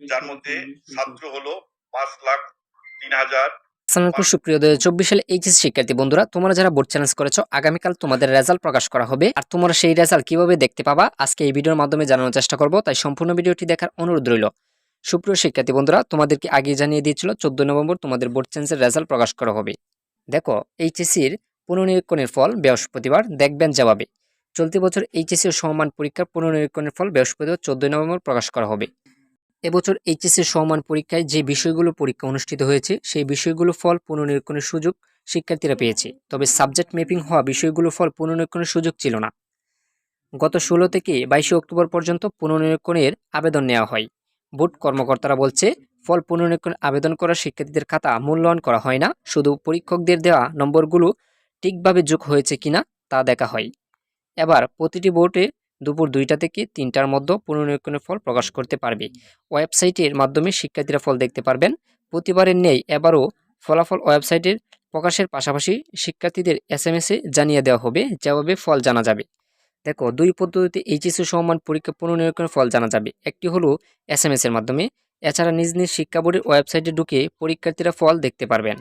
যার মধ্যে ছাত্র হলো পাঁচ লাখ তিন হাজার আসসালামু সুপ্রিয় দু চব্বিশ সালে এইচএস শিক্ষার্থী বন্ধুরা তোমরা যারা বোর্ড চ্যালেঞ্জ করেছ আগামীকাল তোমাদের রেজাল্ট প্রকাশ করা হবে। আর তোমরা সেই রেজাল্ট কীভাবে দেখতে পাবা আজকে এই ভিডিওর মাধ্যমে জানানোর চেষ্টা করব তাই সম্পূর্ণ ভিডিওটি দেখার অনুরোধ রইল। সুপ্রিয় শিক্ষার্থী বন্ধুরা তোমাদেরকে আগে জানিয়ে দিয়েছিল চোদ্দ নভেম্বর তোমাদের বোর্ড চ্যালেঞ্জের রেজাল্ট প্রকাশ করা হবে। দেখো এইচএসির পুনর্নিরীক্ষণের ফল বৃহস্পতিবার দেখবেন জবাবে। চলতি বছর এইচএসসি ও সমমান পরীক্ষার পুনর্নিরীক্ষণের ফল বৃহস্পতিবার চোদ্দই নভেম্বর প্রকাশ করা হবে। এবছর এইচএসসি সমান পরীক্ষায় যে বিষয়গুলো পরীক্ষা অনুষ্ঠিত হয়েছে, সেই বিষয়গুলো ফল পুনর্নিরীক্ষণের সুযোগ শিক্ষার্থীরা পেয়েছে। তবে সাবজেক্ট ম্যাপিং হওয়া বিষয়গুলো ফল পুনর্নিরীক্ষণের সুযোগ ছিল না। গত ষোলো থেকে বাইশে অক্টোবর পর্যন্ত পুনর্নিরীক্ষণের আবেদন নেওয়া হয়। বোর্ড কর্মকর্তারা বলছে, ফল পুনর্নিরীক্ষণ আবেদন করা শিক্ষার্থীদের খাতা মূল্যায়ন করা হয় না, শুধু পরীক্ষকদের দেওয়া নম্বরগুলো ঠিকভাবে যোগ হয়েছে কিনা তা দেখা হয়। এবার প্রতিটি বোর্ডে দুপুর দুইটা থেকে তিনটার মধ্যে পুনর্নিরীক্ষণের ফল প্রকাশ করতে পারবে। ওয়েবসাইটের মাধ্যমে শিক্ষার্থীরা ফল দেখতে পারবেন। প্রতিবারের নেই এবারও ফলাফল ওয়েবসাইটের প্রকাশের পাশাপাশি শিক্ষার্থীদের এস এম এসে জানিয়ে দেওয়া হবে যেভাবে ফল জানা যাবে। দেখো, দুই পদ্ধতিতে এইচএসসি সমান পরীক্ষা পুনর্নিরীক্ষণের ফল জানা যাবে। একটি হলো এস এম এসের মাধ্যমে। এছাড়া নিজ নিজ শিক্ষা বোর্ডের ওয়েবসাইটে ঢুকে পরীক্ষার্থীরা ফল দেখতে পারবেন।